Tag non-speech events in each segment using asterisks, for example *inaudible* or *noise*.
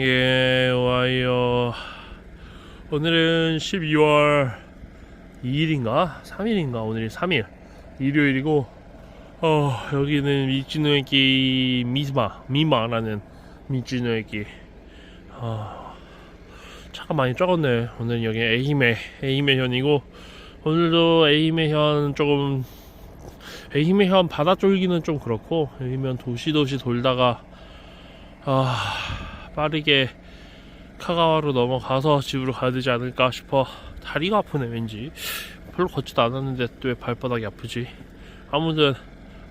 예, 와요. 오늘은 12월 2일인가? 3일인가? 오늘이 3일. 일요일이고, 어, 여기는 미치노에키 미스마, 미마라는 미치노에키. 어, 차가 많이 적었네. 오늘 여기 에이메, 에이메 현이고, 오늘도 에이메 현 조금, 에이메 현 바다 쫄기는 좀 그렇고, 에이메현 도시도시 돌다가, 아, 빠르게 카가와로 넘어가서 집으로 가야 되지 않을까 싶어 다리가 아프네 왠지. 별로 걷지도 않았는데 또 왜 발바닥이 아프지? 아무튼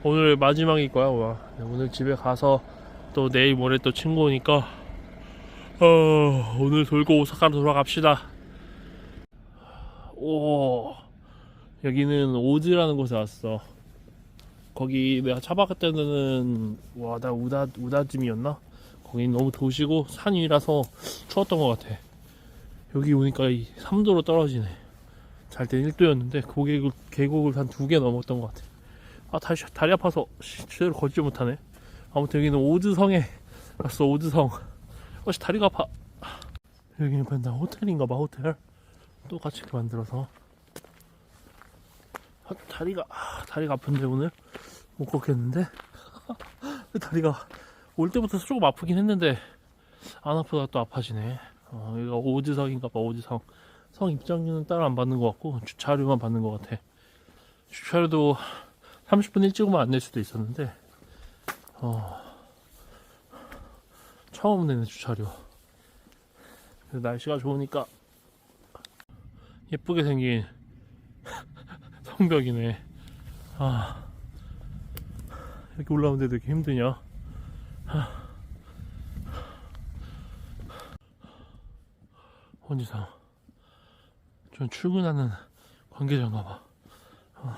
오늘 마지막일 거야 와. 오늘 집에 가서 또 내일 모레 또 친구 오니까 어, 오늘 돌고 오사카로 돌아갑시다. 오 여기는 오즈라는 곳에 왔어. 거기 내가 차박할 때는 와 나 우다 우다쯤이었나 거긴 너무 도시고 산 위라서 추웠던 것 같아. 여기 오니까 이 3도로 떨어지네. 잘 때 1도였는데 고객을 계곡을 한 두 개 넘었던 것 같아. 아 다리 다리 아파서 씨, 제대로 걷지 못하네. 아무튼 여기는 오즈성에 갔어 오즈성. 어씨 다리가 아파. 여기는 맨날 호텔인가봐 호텔. 또 같이 이렇게 만들어서. 아, 다리가 아, 다리가 아픈데 오늘 못 걷겠는데. *laughs* 다리가 올 때부터 조금 아프긴 했는데 안 아프다 또 아파지네. 어, 여기가 오지성인가봐 오지성. 성 입장료는 따로 안 받는 것 같고 주차료만 받는 것 같아. 주차료도 30분 일찍 오면 안 낼 수도 있었는데 어, 처음 내는 주차료. 날씨가 좋으니까 예쁘게 생긴 *laughs* 성벽이네. 아 이렇게 올라오는데도 이렇게 힘드냐? 혼지상 전 출근하는 관계자인가 봐. 어,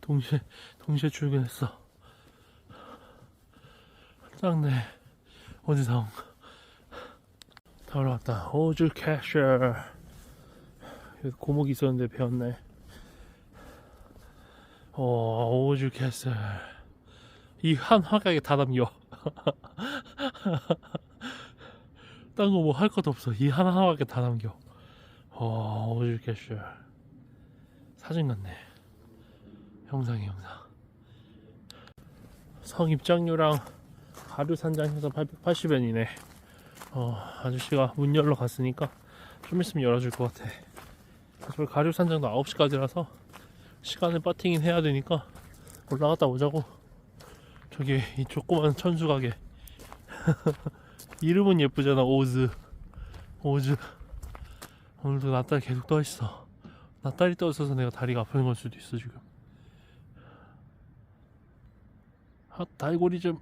동시에 동시에 출근했어. 짱네 혼지상. 다 올라왔다. 오즈 캐셔. 여기 고목이 있었는데 배웠네. 어 오즈 캐셔. 이한 화각에 다 담겨 *laughs* 딴 거 뭐 할 것도 없어. 이 하나하나밖에 다 남겨. 어, 오질 캐셔. 사진 같네. 영상이 영상. 성 입장료랑 가류 산장해서 880엔이네. 어, 아저씨가 문 열러 갔으니까 좀 있으면 열어줄 것 같아. 저 가류 산장도 9시까지라서 시간을 빠팅인 해야 되니까 올라갔다 오자고. 저기 이 조그만 천수 가게. *laughs* 이름은 예쁘잖아 오즈. 오즈. 오늘도 나딸 계속 떠있어. 나딸이 떠있어서 내가 다리가 아픈 걸 수도 있어 지금. 아 달고리 좀.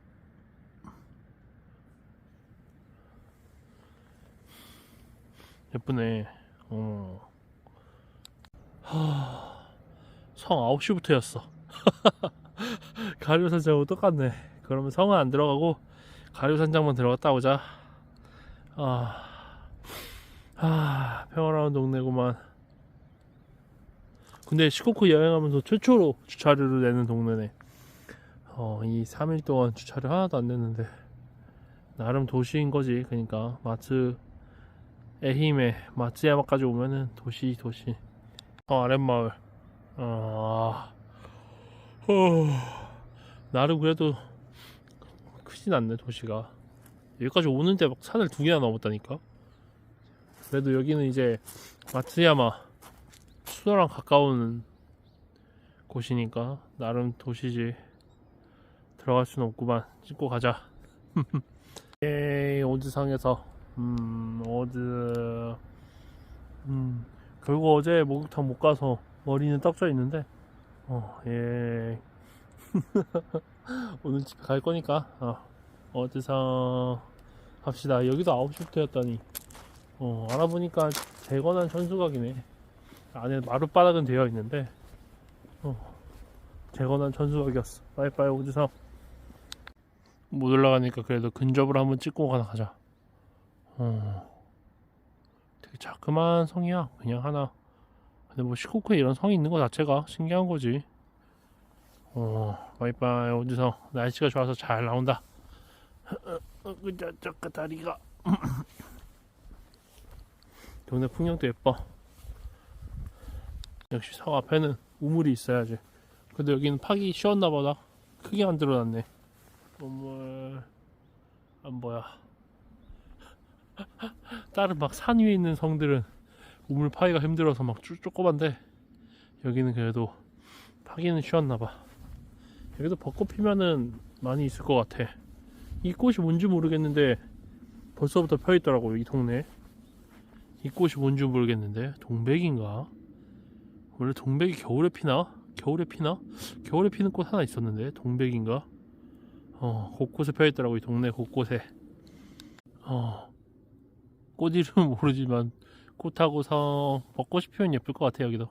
예쁘네. 어. 하... 성 9시부터였어 *laughs* 가류산장하고 똑같네. 그러면 성은 안 들어가고 가류산장만 들어갔다 오자. 아, 아 평화로운 동네구만. 근데 시코쿠 여행하면서 최초로 주차료를 내는 동네네. 어, 이 3일 동안 주차료 하나도 안 냈는데 나름 도시인 거지. 그러니까 마츠 에히메 마츠야마까지 오면은 도시 도시. 어 아랫마을. 어, 어 나름 그래도 크진 않네 도시가. 여기까지 오는데 막 산을 두 개나 넘었다니까. 그래도 여기는 이제 마츠야마 수도랑 가까운 곳이니까 나름 도시지. 들어갈 수는 없구만. 찍고 가자. *laughs* 에이 오즈상에서. 음 오즈. 음 결국 어제 목욕탕 못 가서 머리는 떡져 있는데. 어예 *laughs* 오늘 집에 갈 거니까 어, 어디서 갑시다. 여기도 9시부터였다니. 어, 알아보니까 재건한 천수각이네. 안에 마룻바닥은 되어 있는데 어, 재건한 천수각이었어. 빠이빠이 오지성. 못 올라가니까 그래도 근접을 한번 찍고 가나 가자. 어, 되게 자그마한 성이야. 그냥 하나. 근데 뭐 시코쿠에 이런 성이 있는 것 자체가 신기한 거지 어, 와이파이 어디서 날씨가 좋아서 잘 나온다. 어, 어, 그저 저 다리가 *laughs* 동네 풍경도 예뻐. 역시 성 앞에는 우물이 있어야지. 근데 여기는 파기 쉬웠나 보다. 크게 만들어놨네. 우물 안 보여. *laughs* 다른 막 산 위에 있는 성들은 우물 파기가 힘들어서 막 쪼, 조그만데 여기는 그래도 파기는 쉬웠나 봐. 여기도 벚꽃 피면은 많이 있을 것 같아. 이 꽃이 뭔지 모르겠는데 벌써부터 펴 있더라고 이 동네. 이 꽃이 뭔지 모르겠는데 동백인가? 원래 동백이 겨울에 피나? 겨울에 피나? 겨울에 피는 꽃 하나 있었는데 동백인가? 어 곳곳에 펴 있더라고 이 동네 곳곳에. 어꽃 이름은 *laughs* 모르지만 꽃하고 성 벚꽃이 피면 예쁠 것 같아 여기도.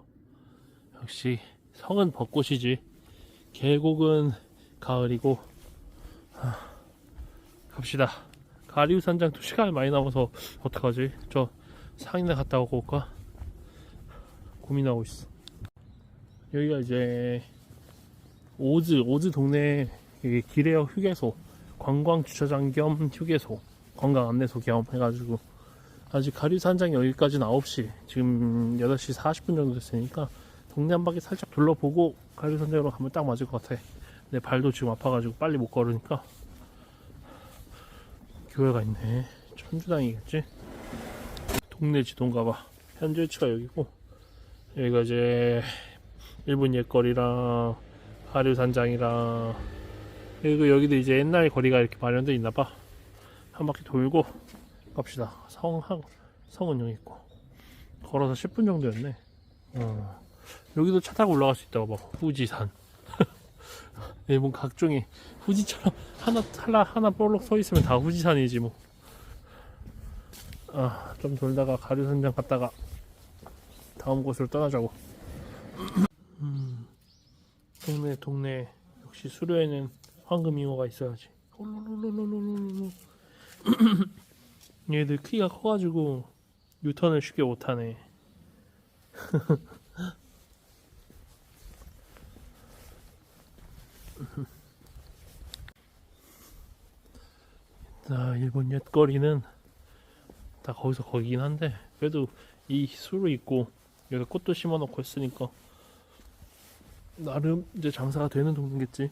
역시 성은 벚꽃이지. 계곡은 가을이고 하, 갑시다. 가리우산장 또 시간이 많이 남아서 어떡하지? 저 상인에 갔다 오고 올까? 고민하고 있어. 여기가 이제 오즈 오즈 동네 기레어 휴게소 관광 주차장 겸 휴게소 관광 안내소 겸 해가지고. 아직 가리우산장 여기까지는 9시 지금 8시 40분 정도 됐으니까 동네 한 바퀴 살짝 둘러보고 가리산장으로 가면 딱 맞을 것 같아. 내 발도 지금 아파가지고 빨리 못 걸으니까. 교회가 있네. 천주당이겠지? 동네 지도인가 봐. 현재 위치가 여기고, 여기가 이제 일본 옛거리랑 가리산장이랑, 그리고 여기도 이제 옛날 거리가 이렇게 마련되어 있나 봐. 한 바퀴 돌고 갑시다. 성, 한, 성은 여기 있고. 걸어서 10분 정도였네. 어. 여기도 차 타고 올라갈 수 있다고 봐. 후지산. *laughs* 일본 각종의 후지처럼 하나 하나 하나 볼록 서 있으면 다 후지산이지 뭐. 아, 좀 돌다가 가류산장 갔다가 다음 곳으로 떠나자고. *clears throat* 음, 동네 동네 역시 수료에는 황금잉어가 있어야지. *clears throat* 얘들 키가 커가지고 유턴을 쉽게 못하네. *laughs* 자, 일본 옛거리는 다 거기서 거기긴 한데 그래도 이 수로 있고 여기 꽃도 심어놓고 했으니까 나름 이제 장사가 되는 동네겠지.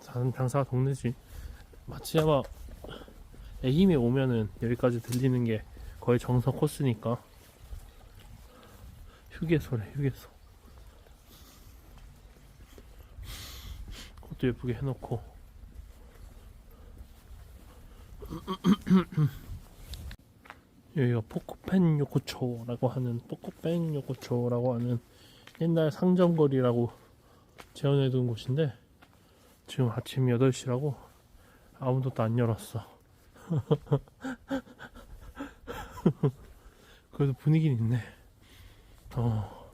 장- 장사가 동네지. 마치 아마 애힘에 오면은 여기까지 들리는 게 거의 정석 코스니까 휴게소래 휴게소. 꽃도 예쁘게 해놓고. *clears throat* 여기가 포코펜 요코초라고 하는 포코펜 요코초라고 하는 옛날 상점거리라고 재현해둔 곳인데 지금 아침 8시라고 아무도 또안 열었어. *laughs* 그래도 분위기는 있네. 어.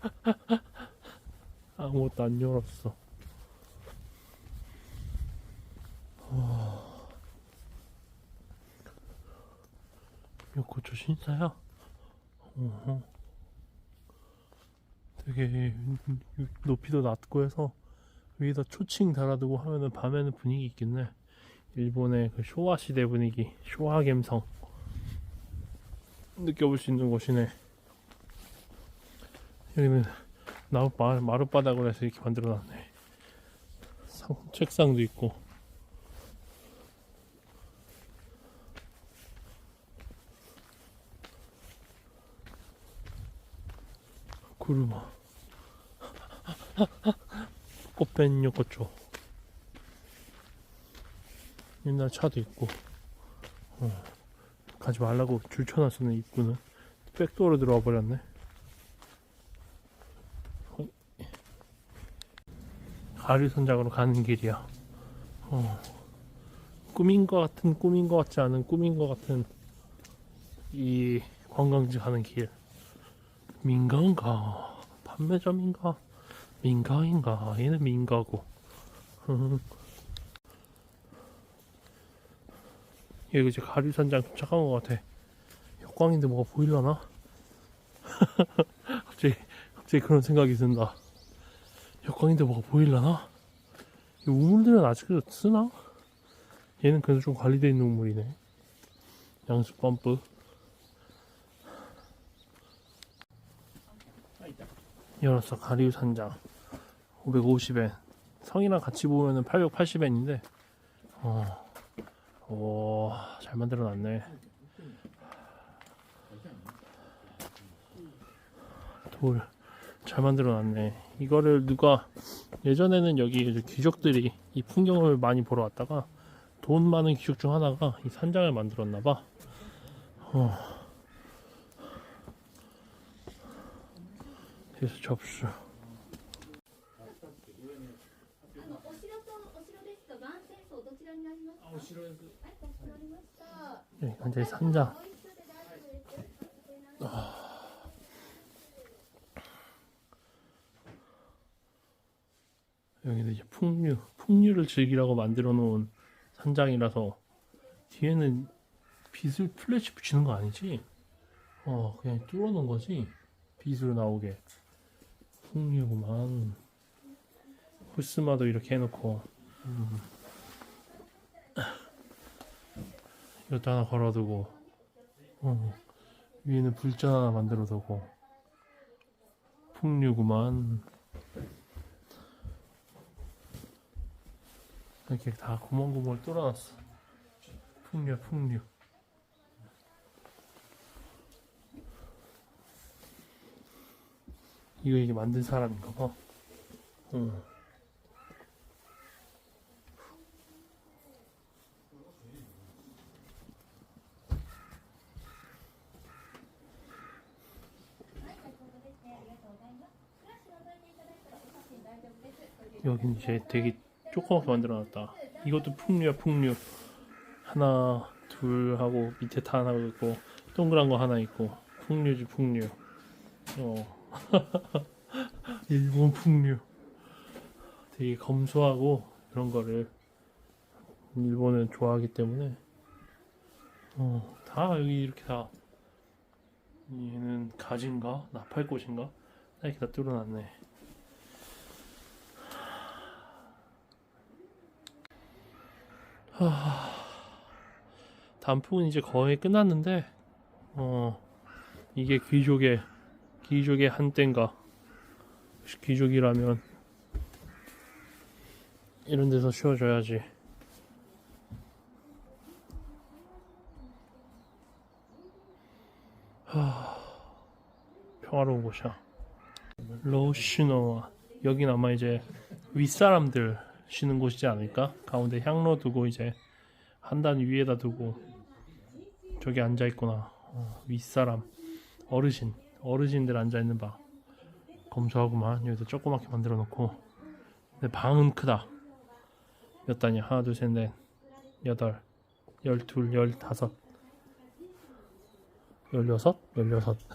*laughs* 아무것도 안 열었어 요코초 신사야? 어허. 되게 높이도 낮고 해서 위에다 초칭 달아두고 하면은 밤에는 분위기 있겠네. 일본의 그 쇼와 시대 분위기, 쇼와 감성 느껴볼 수 있는 곳이네. 여기는 마룻바닥으로 해서 이렇게 만들어놨네. 상, 책상도 있고. 구르마 꽃벤 요코초. 옛날 차도 있고. 어, 가지 말라고 줄 쳐놨었네 입구는. 백도어로 들어와 버렸네. 어이. 가리선장으로 가는 길이야. 어, 꿈인 것 같은 꿈인 것 같지 않은 꿈인 것 같은 이 관광지 가는 길 민가인가 판매점인가 민가인가 얘는 민가고 *laughs* 음. 여기 이제 가류산장 도착한 것 같아 역광인데 뭐가 보일라나? *laughs* 갑자기 갑자기 그런 생각이 든다 역광인데 뭐가 보일라나? 이 우물들은 아직도 쓰나? 얘는 그래도 좀 관리되어 있는 우물이네 양수 펌프 열었어 가리우 산장 550엔. 성이랑 같이 보면은 880엔인데 어, 오, 잘 만들어 놨네. 돌 잘 만들어 놨네. 이거를 누가 예전에는 여기 귀족들이 이 풍경을 많이 보러 왔다가 돈 많은 귀족 중 하나가 이 산장을 만들었나 봐. 어. 해서 접수. 네, 현재 산장. 아... 여기는 이제 풍류, 풍류를 즐기라고 만들어 놓은 산장이라서 뒤에는 빛을 플래시 붙이는 거 아니지? 어, 그냥 뚫어 놓은 거지. 빛으로 나오게. 풍류구만. 후스마도 이렇게 해놓고, 음. 이것도 하나 걸어두고, 어, 위에는 불전 하나 만들어 두고, 풍류구만. 이렇게 다 구멍구멍을 뚫어놨어. 풍류, 풍류. 이거 이게 만든 사람인가 봐. 응. 여긴 이제 되게 조그맣게 만들어놨다. 이것도 풍류야 풍류. 하나 둘 하고 밑에 다 하나 있고 동그란 거 하나 있고 풍류지 풍류. 어. 일본 풍류. 되게 검소하고 그런 거를 일본은 좋아하기 때문에. 어, 다 여기 이렇게 다. 얘는 가지인가? 나팔꽃인가? 이렇게 다 뚫어놨네. 단풍은 이제 거의 끝났는데 어 이게 귀족의 귀족의 한때인가 귀족이라면 이런 데서 쉬어줘야지. 하 평화로운 곳이야. 로시노와 여긴 아마 이제 윗사람들 쉬는 곳이지 않을까? 가운데 향로 두고 이제 한 단 위에다 두고 저기 앉아 있구나. 어, 윗사람 어르신 어르신들 앉아 있는 방. 검소하구만. 여기도 조그맣게 만들어 놓고. 근데 방은 크다. 몇 단이야? 하나 둘 셋 넷 여덟 열둘 열다섯. 열여섯? 열여섯. *laughs*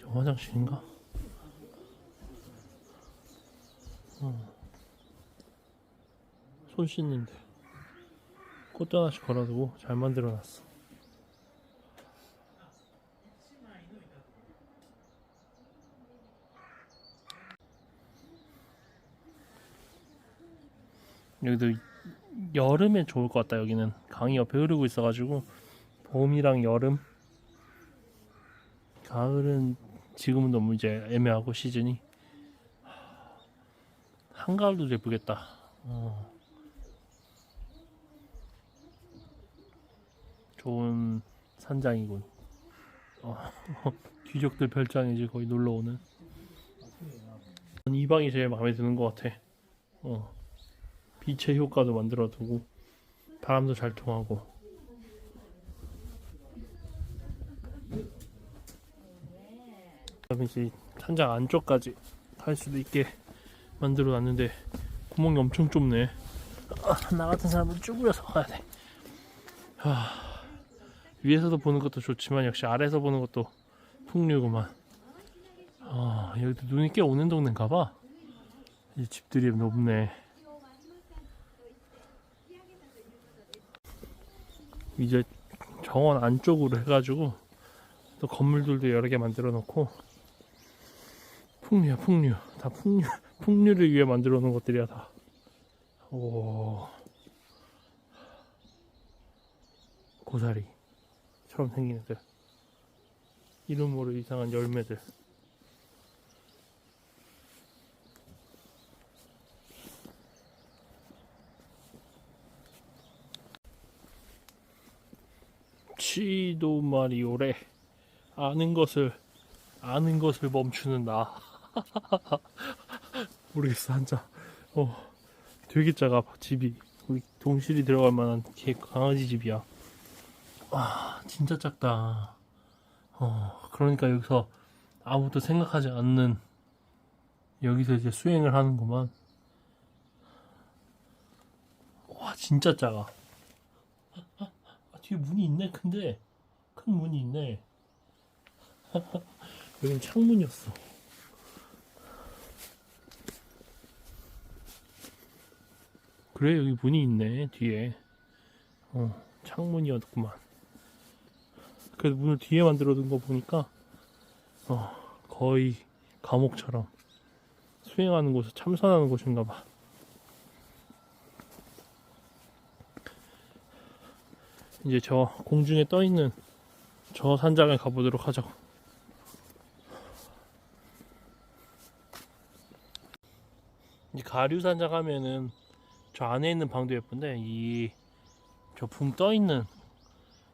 저 화장실인가? 어. 손 씻는데 꽃도 하나씩 걸어두고 잘 만들어 놨어. 여기도 여름에 좋을 것 같다 여기는 강이 옆에 흐르고 있어가지고 봄이랑 여름 가을은 지금은 너무 이제 애매하고 시즌이 한가을도 예쁘겠다 어. 좋은 산장이군. 어, *laughs* 귀족들 별장이지 거의 놀러 오는. 이 방이 제일 마음에 드는 것 같아. 어, 빛의 효과도 만들어 두고 바람도 잘 통하고. 이제 산장 안쪽까지 갈 수도 있게 만들어 놨는데 구멍이 엄청 좁네. 아, 나 같은 사람은 쭈그려서 가야 돼. 하... 위에서도 보는 것도 좋지만 역시 아래에서 보는 것도 풍류구만. 아, 여기도 눈이 꽤 오는 동네인가 봐. 이 집들이 높네. 이제 정원 안쪽으로 해가지고 또 건물들도 여러 개 만들어 놓고 풍류야 풍류 다 풍류 *laughs* 풍류를 위해 만들어 놓은 것들이야 다 오. 고사리 처럼 생긴 애들. 이름 모를 이상한 열매들. 치도 마리오래. 아는 것을 아는 것을 멈추는 나 *laughs* 모르겠어 한자. 어 되게 작아 집이. 우리 동실이 들어갈 만한 개 강아지 집이야 와 진짜 작다. 어 그러니까 여기서 아무도 생각하지 않는 여기서 이제 수행을 하는구만. 와 진짜 작아. 아, 뒤에 문이 있네 근데. 큰 문이 있네. *laughs* 여긴 창문이었어. 그래 여기 문이 있네 뒤에. 어 창문이었구만 그래도 문을 뒤에 만들어 둔 거 보니까 어 거의 감옥처럼 수행하는 곳에 참선하는 곳인가 봐 이제 저 공중에 떠 있는 저 산장을 가보도록 하죠. 이 가류산장 하면은 저 안에 있는 방도 예쁜데 이 저 붕 떠 있는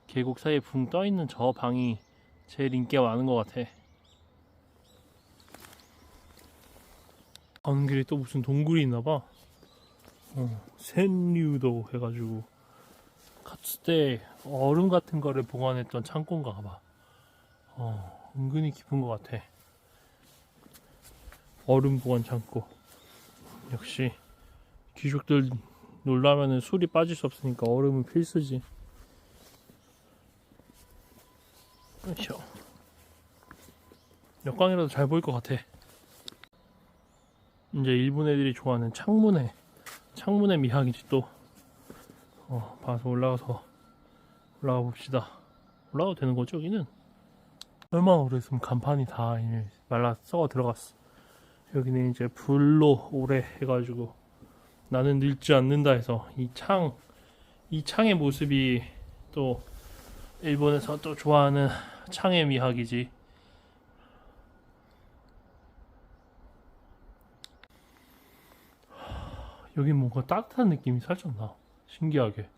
계곡 사이에 붕 떠 있는 저 방이 제일 인기가 많은 것 같아. 가는 길에 또 무슨 동굴이 있나봐. 어, 샌류도 해가지고 갔을 때 얼음 같은 거를 보관했던 창고인가 봐. 어, 은근히 깊은 것 같아. 얼음 보관 창고. 역시 귀족들 놀라면은 술이 빠질 수 없으니까 얼음은 필수지. 그렇죠. 역광이라도 잘 보일 것 같아. 이제 일본 애들이 좋아하는 창문에 창문의 미학이지 또. 어, 봐서 올라가서 올라가 봅시다. 올라가도 되는 거죠, 여기는? 얼마나 오래있으면 간판이 다 말라 썩어 들어갔어. 여기는 이제 불로 오래 해가지고 나는 늙지 않는다 해서 이 창, 이 창의 모습이 또 일본에서 또 좋아하는 창의 미학이지. 여긴 뭔가 따뜻한 느낌이 살짝 나. 신기하게.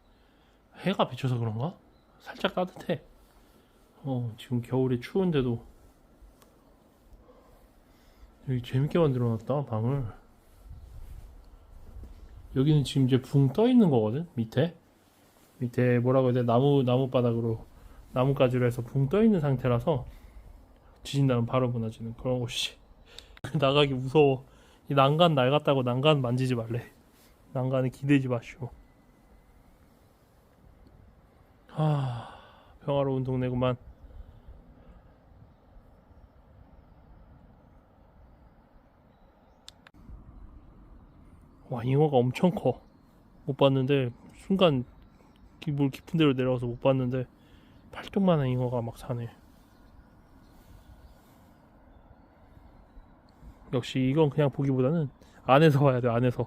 해가 비쳐서 그런가? 살짝 따뜻해. 어 지금 겨울에 추운데도. 여기 재밌게 만들어 놨다 방을. 여기는 지금 이제 붕 떠 있는 거거든 밑에. 밑에 뭐라고 해야 돼? 나무 나무 바닥으로 나뭇가지로 해서 붕 떠 있는 상태라서 지진 나면 바로 무너지는 그런 곳이 *laughs* 나가기 무서워 이 난간 낡았다고 난간 만지지 말래 난간에 기대지 마시오 아, 평화로운 동네구만. 와, 잉어가 엄청 커. 못 봤는데, 순간, 기- 물 깊은 데로 내려가서 못 봤는데, 팔뚝만한 잉어가 막 사네. 역시 이건 그냥 보기보다는 안에서 봐야 돼, 안에서.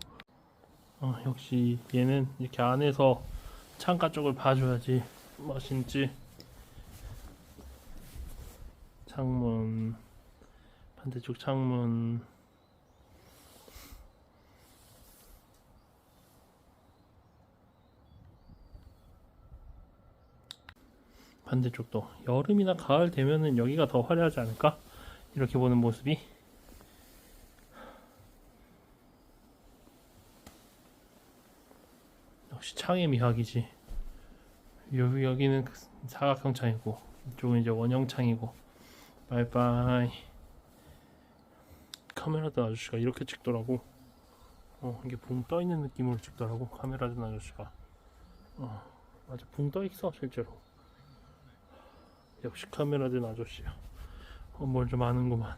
아, 역시 얘는 이렇게 안에서 창가 쪽을 봐줘야지 멋있지 창문 반대쪽 창문 반대쪽도 여름이나 가을 되면은 여기가 더 화려하지 않을까? 이렇게 보는 모습이 역시 창의 미학이지. 여기 여기는 그 사각형 창이고 이쪽은 이제 원형 창이고. 바이바이. 카메라든 아저씨가 이렇게 찍더라고. 어 이게 붕 떠 있는 느낌으로 찍더라고 카메라든 아저씨가. 어 아주 붕 떠 있어 실제로 역시 카메라든 아저씨야 어, 뭘좀 아는구만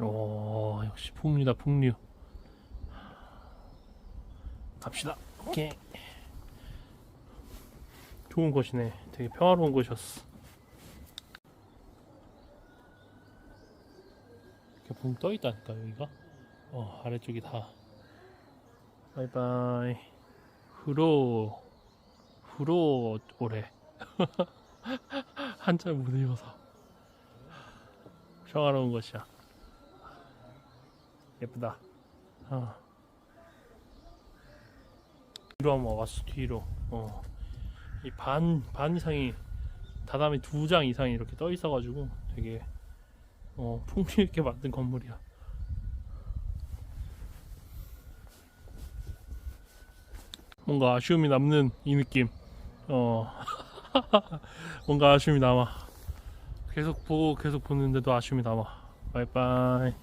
오 *laughs* 역시 풍류다 풍류 갑시다. 오케이. 좋은 곳이네. 되게 평화로운 곳이었어. 이렇게 붕 떠 있다니까 여기가 어 아래쪽이 다 바이바이 후로 후로 오래 한자 못 읽어서 평화로운 것이야 예쁘다 어. 뒤로 한번 왔어 뒤로 어. 이 반 반 이상이 다다미 두장 이상이 이렇게 떠 있어 가지고 되게 어, 풍미 있게 만든 건물이야. 뭔가 아쉬움이 남는 이 느낌. 어, *laughs* 뭔가 아쉬움이 남아. 계속 보고 계속 보는데도 아쉬움이 남아. 바이바이.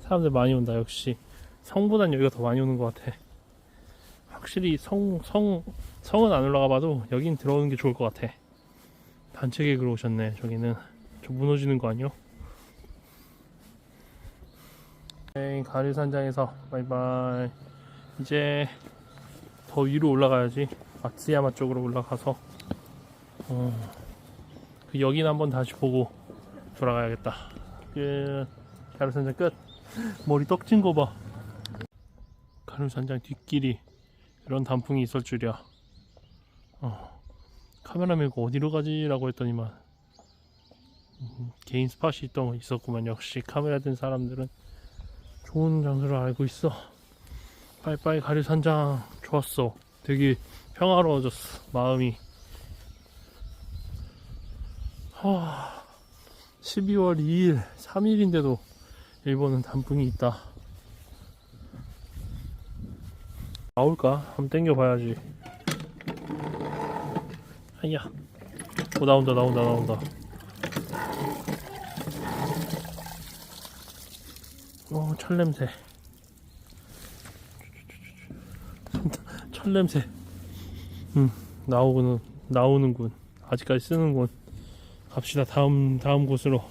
사람들 많이 온다 역시. 성보단 여기가 더 많이 오는 것 같아. 확실히 성, 성, 성은 안 올라가 봐도 여긴 들어오는 게 좋을 것 같아. 단체 계획으로 오셨네. 저기는 저 무너지는 거 아니요? 네, 가류산장에서 바이바이. 이제 더 위로 올라가야지. 마츠야마 쪽으로 올라가서 어, 그 여긴 한번 다시 보고 돌아가야겠다. 끝. 가류산장 끝. 머리 떡진 거 봐. 가류산장 뒷길이 이런 단풍이 있을 줄이야. 어. 카메라 메고 어디로 가지 라고 했더니만 음, 개인 스팟이 있던 있었구만 역시 카메라 든 사람들은 좋은 장소를 알고 있어 빠이빠이 가리산장 좋았어 되게 평화로워졌어 마음이 하 12월 2일 3일인데도 일본은 단풍이 있다 나올까? 한번 땡겨봐야지 아야. 오 나온다 나온다 나온다. 오 철냄새. 철냄새. 음 나오고는 나오는군. 아직까지 쓰는군. 갑시다 다음 다음 곳으로.